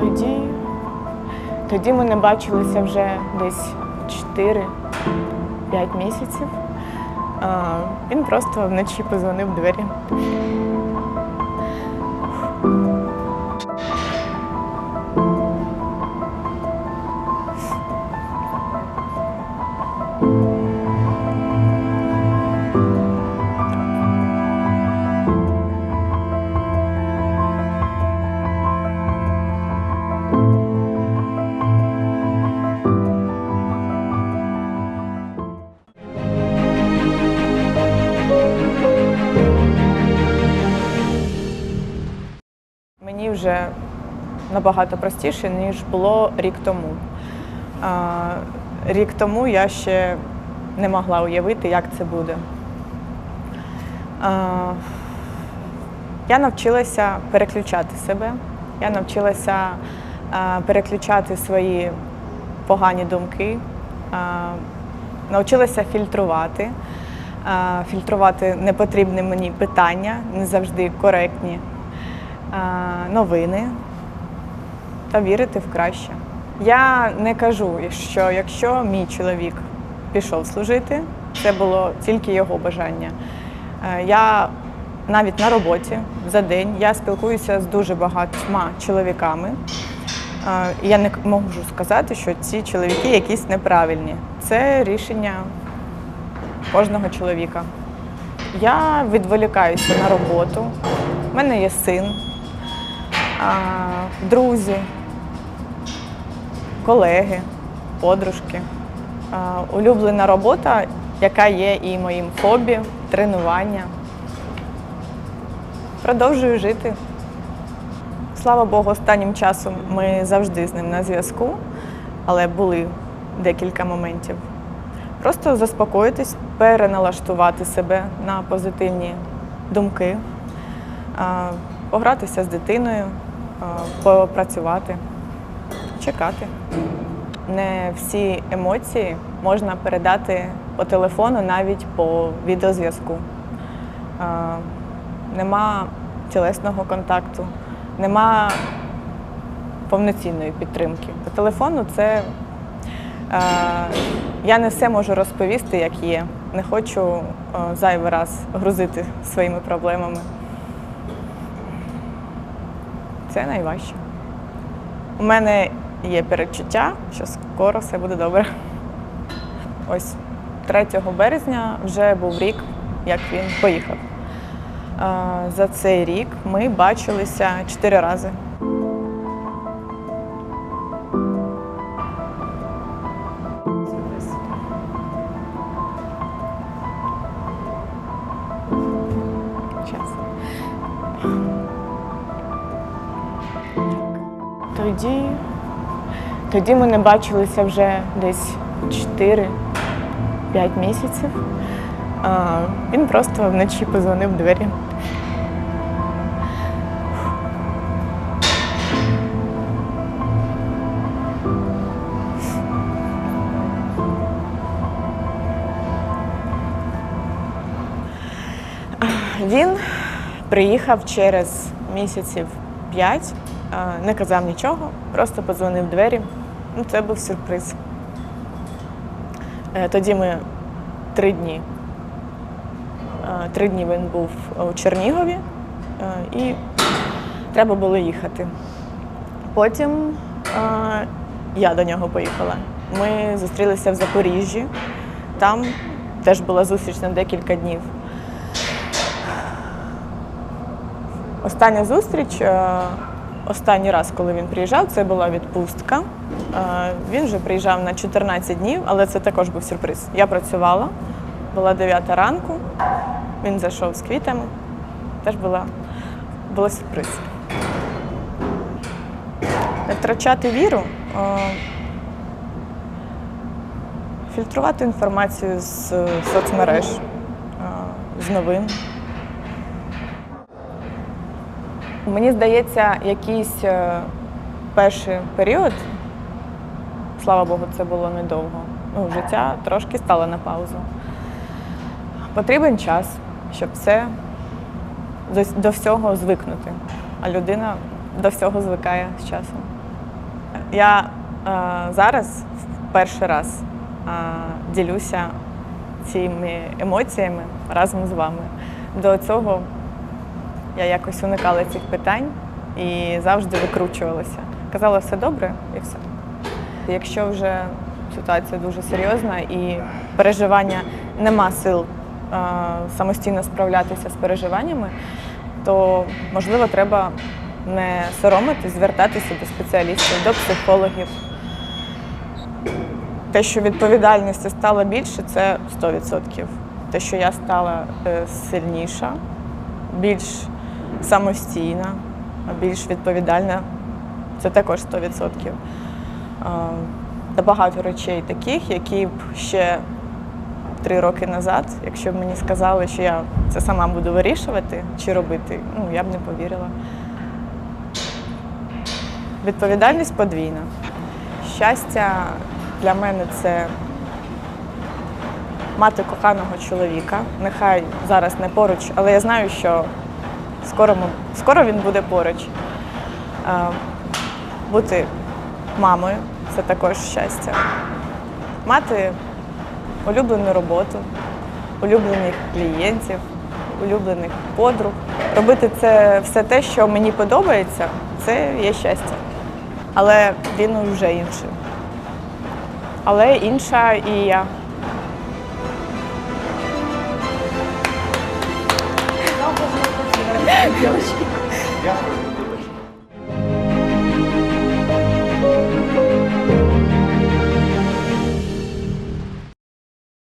Тоді, тоді ми не бачилися вже десь 4-5 місяців. Він просто вночі позвонив двері. Вже набагато простіше, ніж було рік тому. Рік тому я ще не могла уявити, як це буде. Я навчилася переключати себе, я навчилася переключати свої погані думки, навчилася фільтрувати, фільтрувати непотрібні мені питання, не завжди коректні новини та вірити в краще. Я не кажу, що якщо мій чоловік пішов служити, це було тільки його бажання. Е, Я навіть на роботі за день я спілкуюся з дуже багатьма чоловіками. Е, Я не можу сказати, що ці чоловіки якісь неправильні. Це рішення кожного чоловіка. Я відволікаюся на роботу. У мене є син, друзі, колеги, подружки. Улюблена робота, яка є і моїм хобі, тренування. Продовжую жити. Слава Богу, останнім часом ми завжди з ним на зв'язку, але були декілька моментів. Просто заспокоїтись, переналаштувати себе на позитивні думки, погратися з дитиною, попрацювати, чекати. Не всі емоції можна передати по телефону, навіть по відеозв'язку. Нема тілесного контакту, нема повноцінної підтримки. По телефону це е, я не все можу розповісти, як є. Не хочу е, зайвий раз грузити своїми проблемами. Це найважче. У мене є передчуття, що скоро все буде добре. Ось 3 березня вже був рік, як він поїхав. За цей рік ми бачилися чотири рази. Тоді, тоді ми не бачилися вже десь 4-5 місяців. А, він просто вночі позвонив в двері. Він приїхав через місяців п'ять, не казав нічого, просто подзвонив двері. Ну, це був сюрприз. Е, Тоді ми три дні. Три дні він був у Чернігові і треба було їхати. Потім я до нього поїхала. Ми зустрілися в Запоріжжі. Там теж була зустріч на декілька днів. Остання зустріч, останній раз, коли він приїжджав, це була відпустка. Е, Він вже приїжджав на 14 днів, але це також був сюрприз. Я працювала, була 9 ранку, він зайшов з квітами. Теж була, було сюрприз. Не втрачати віру, е, фільтрувати інформацію з соцмереж, е, з новин. Мені здається, якийсь е, перший період, слава Богу, це було недовго. Ну, життя трошки стало на паузу. Потрібен час, щоб все до, всього звикнути. А людина до всього звикає з часом. Я е, зараз в перший раз е, ділюся цими емоціями разом з вами. До цього я якось уникала цих питань і завжди викручувалася. Казала все добре і все. Якщо вже ситуація дуже серйозна і переживання нема сил е, самостійно справлятися з переживаннями, то можливо треба не соромитись, звертатися до спеціалістів, до психологів. Те, що відповідальності стало більше, це 100%. Те, що я стала е, сильніша, більш самостійна, більш відповідальна, це також 100%. Е, Та багато речей таких, які б ще три роки назад, якщо б мені сказали, що я це сама буду вирішувати чи робити, ну я б не повірила. Відповідальність подвійна. Щастя для мене це мати коханого чоловіка. Нехай зараз не поруч, але я знаю, що скоро, м- скоро він буде поруч. Бути мамою це також щастя. Мати улюблену роботу, улюблених клієнтів, улюблених подруг. Робити це все те, що мені подобається, це є щастя. Але він вже інший. Але інша і я. 你不要不要